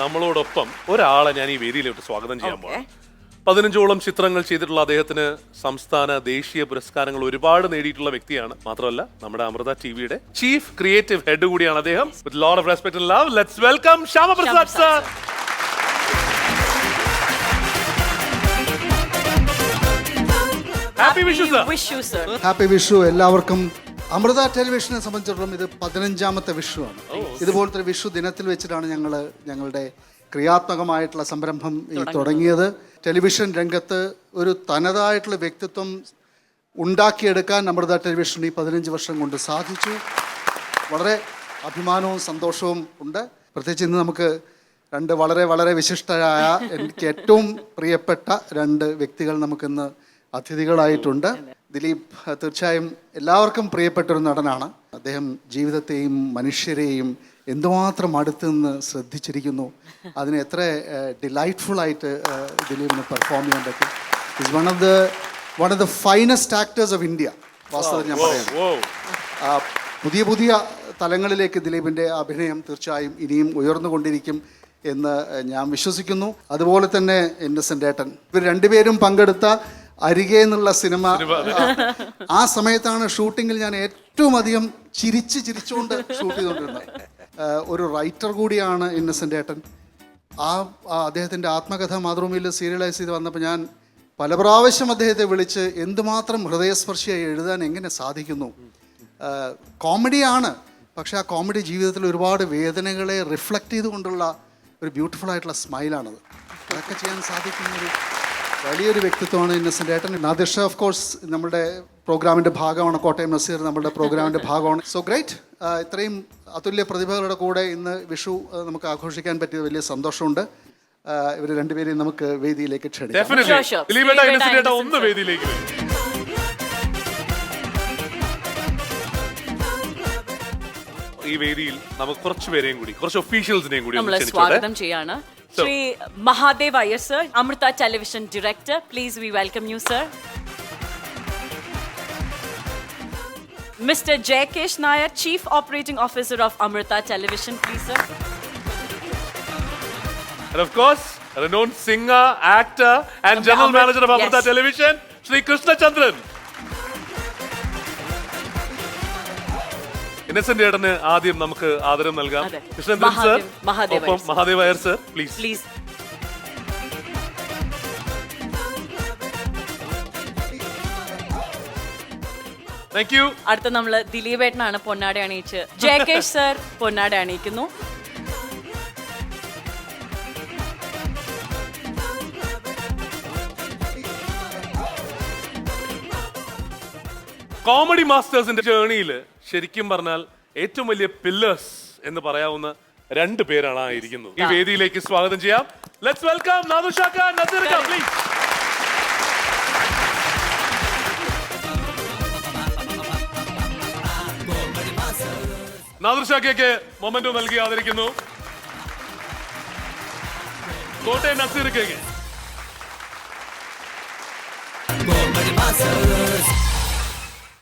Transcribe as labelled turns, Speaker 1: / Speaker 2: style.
Speaker 1: നമ്മളോടൊപ്പം ഒരാളെ ഞാൻ ഈ വേദിയിലോട്ട് സ്വാഗതം ചെയ്യാൻ. പോകാം പതിനഞ്ചോളം ചിത്രങ്ങൾ ചെയ്തിട്ടുള്ള അദ്ദേഹത്തിന് സംസ്ഥാന ദേശീയ പുരസ്കാരങ്ങൾ ഒരുപാട് നേടിയിട്ടുള്ള വ്യക്തിയാണ്. മാത്രമല്ല നമ്മുടെ അമൃത ടി വിയുടെ ചീഫ് ക്രിയേറ്റീവ് ഹെഡ് കൂടിയാണ് അദ്ദേഹം. With lot of respect and love let's welcome Shyamaprasad sir happy Vishu sir
Speaker 2: sir
Speaker 3: happy Vishu എല്ലാവർക്കും. അമൃത ടെലിവിഷനെ സംബന്ധിച്ചിടത്തോളം ഇത് പതിനഞ്ചാമത്തെ വിഷുവാണ് ഇതുപോലത്തെ വിഷു ദിനത്തിൽ വെച്ചിട്ടാണ് ഞങ്ങൾ ഞങ്ങളുടെ ക്രിയാത്മകമായിട്ടുള്ള സംരംഭം തുടങ്ങിയത്. ടെലിവിഷൻ രംഗത്ത് ഒരു തനതായിട്ടുള്ള വ്യക്തിത്വം ഉണ്ടാക്കിയെടുക്കാൻ നമ്മുടെ ടെലിവിഷൻ ഈ പതിനഞ്ച് വർഷം കൊണ്ട് സാധിച്ചു. വളരെ അഭിമാനവും സന്തോഷവും ഉണ്ട്. പ്രത്യേകിച്ച് ഇന്ന് നമുക്ക് രണ്ട് വളരെ വളരെ വിശിഷ്ടരായ എനിക്ക് ഏറ്റവും പ്രിയപ്പെട്ട രണ്ട് വ്യക്തികൾ നമുക്കിന്ന് അതിഥികളായിട്ടുണ്ട്. ദിലീപ് തീർച്ചയായും എല്ലാവർക്കും പ്രിയപ്പെട്ട ഒരു നടനാണ്. അദ്ദേഹം ജീവിതത്തെയും മനുഷ്യരെയും എന്തുമാത്രം അടുത്ത് നിന്ന് ശ്രദ്ധിച്ചിരിക്കുന്നു. അതിന് എത്ര ഡിലൈറ്റ്ഫുൾ ആയിട്ട് ദിലീപിന് പെർഫോം ചെയ്യാൻ പറ്റും. Is one of the one of the finest actors of India വാസ്തവത്തിൽ ഞാൻ പറയാം. പുതിയ പുതിയ തലങ്ങളിലേക്ക് ദിലീപിന്റെ അഭിനയം തീർച്ചയായും ഇനിയും ഉയർന്നുകൊണ്ടിരിക്കും എന്ന് ഞാൻ വിശ്വസിക്കുന്നു. അതുപോലെ തന്നെ ഇന്നസെന്റ് ഏട്ടൻ. ഇവർ രണ്ടുപേരും പങ്കെടുത്ത അരികെ എന്നുള്ള സിനിമ. ആ, സമയത്താണ് ഷൂട്ടിങ്ങിൽ ഞാൻ ഏറ്റവും അധികം ചിരിച്ച് ചിരിച്ചുകൊണ്ട് ഷൂട്ട് ചെയ്തുകൊണ്ടിരുന്നത്. ഒരു റൈറ്റർ കൂടിയാണ് ഇന്നസെന്റ് ഏട്ടൻ. ആ അദ്ദേഹത്തിന്റെ ആത്മകഥ മാതൃഭൂമിയിൽ സീരിയലൈസ് ചെയ്ത് വന്നപ്പോൾ ഞാൻ പല പ്രാവശ്യം അദ്ദേഹത്തെ വിളിച്ച് എന്തുമാത്രം ഹൃദയസ്പർശിയായി എഴുതാൻ എങ്ങനെ സാധിക്കുന്നു? കോമഡിയാണ് പക്ഷെ ആ കോമഡി ജീവിതത്തിൽ ഒരുപാട് വേദനകളെ റിഫ്ലക്റ്റ് ചെയ്തുകൊണ്ടുള്ള ഒരു ബ്യൂട്ടിഫുൾ ആയിട്ടുള്ള സ്മൈലാണത്. അതൊക്കെ ചെയ്യാൻ സാധിക്കുന്ന ഒരു വലിയൊരു വ്യക്തിത്വമാണ് ഇന്നസെന്റ് ഏട്ടൻ. നാദിർഷ ഓഫ് കോഴ്സ് നമ്മുടെ പ്രോഗ്രാമിന്റെ ഭാഗമാണ് കോട്ടയം നസീർ നമ്മുടെ പ്രോഗ്രാമിന്റെ ഭാഗമാണ്. സോ ഗ്രേറ്റ് ഇത്രയും അതുല്യ പ്രതിഭകളുടെ കൂടെ ഇന്ന് വിഷു നമുക്ക് ആഘോഷിക്കാൻ പറ്റിയത് വലിയ സന്തോഷമുണ്ട്. ഇവർ രണ്ടുപേരെയും നമുക്ക് വേദിയിലേക്ക് ക്ഷണിക്കാം.
Speaker 1: ഒന്ന് വേദിയിലേക്ക് വരും. ഈ വേദിയിൽ നമുക്ക് കുറച്ച് പേരെയും കൂടി കുറച്ച് ഒഫീഷ്യൽസിനെയും കൂടി
Speaker 2: നമ്മൾ സ്വാഗതം ചെയ്യാണ്. So, Sri Mahadev Iyer, sir, Amrita Television Director. Please, we welcome you, sir. Mr. Jay Kesh Nair, Chief Operating Officer of Amrita Television, please, sir.
Speaker 1: And of course, a renowned singer, actor, and, General
Speaker 2: Amrit
Speaker 1: Manager of Amrita
Speaker 2: yes.
Speaker 1: Television, Sri Krishna Chandran. Innocent ഏട്ടന് ആദ്യം നമുക്ക് ആദരം നൽകാം.
Speaker 2: അതെ.
Speaker 1: Krishnendran sir
Speaker 2: Mahadev-
Speaker 1: ഒപ്പം
Speaker 2: Iyer
Speaker 1: Mahadev Iyer sir please
Speaker 2: please
Speaker 1: thank you
Speaker 2: അടുത്ത നമ്മൾ ദിലീപേട്ടനാണ് പൊന്നാട അണിയിച്ച്. ജയകേഷ് സർ പൊന്നാട അണിയിക്കുന്നു.
Speaker 1: കോമഡി മാസ്റ്റേഴ്സിന്റെ ജേണിയിൽ ശരിക്കും പറഞ്ഞാൽ ഏറ്റവും വലിയ പില്ലേഴ്സ് എന്ന് പറയാവുന്ന രണ്ട് പേരാണ് ആ ഇരിക്കുന്നത്. ഈ വേദിയിലേക്ക് സ്വാഗതം ചെയ്യാം. ലെറ്റ്സ് വെൽക്കം നാദുഷാക്ക നസീർക്ക പ്ലീസ് നാദുഷാക്കയ്ക്ക് മൊമെന്റോ നൽകി ആദരിക്കുന്നു. കോട്ടയം നസീർക്കയ്ക്ക്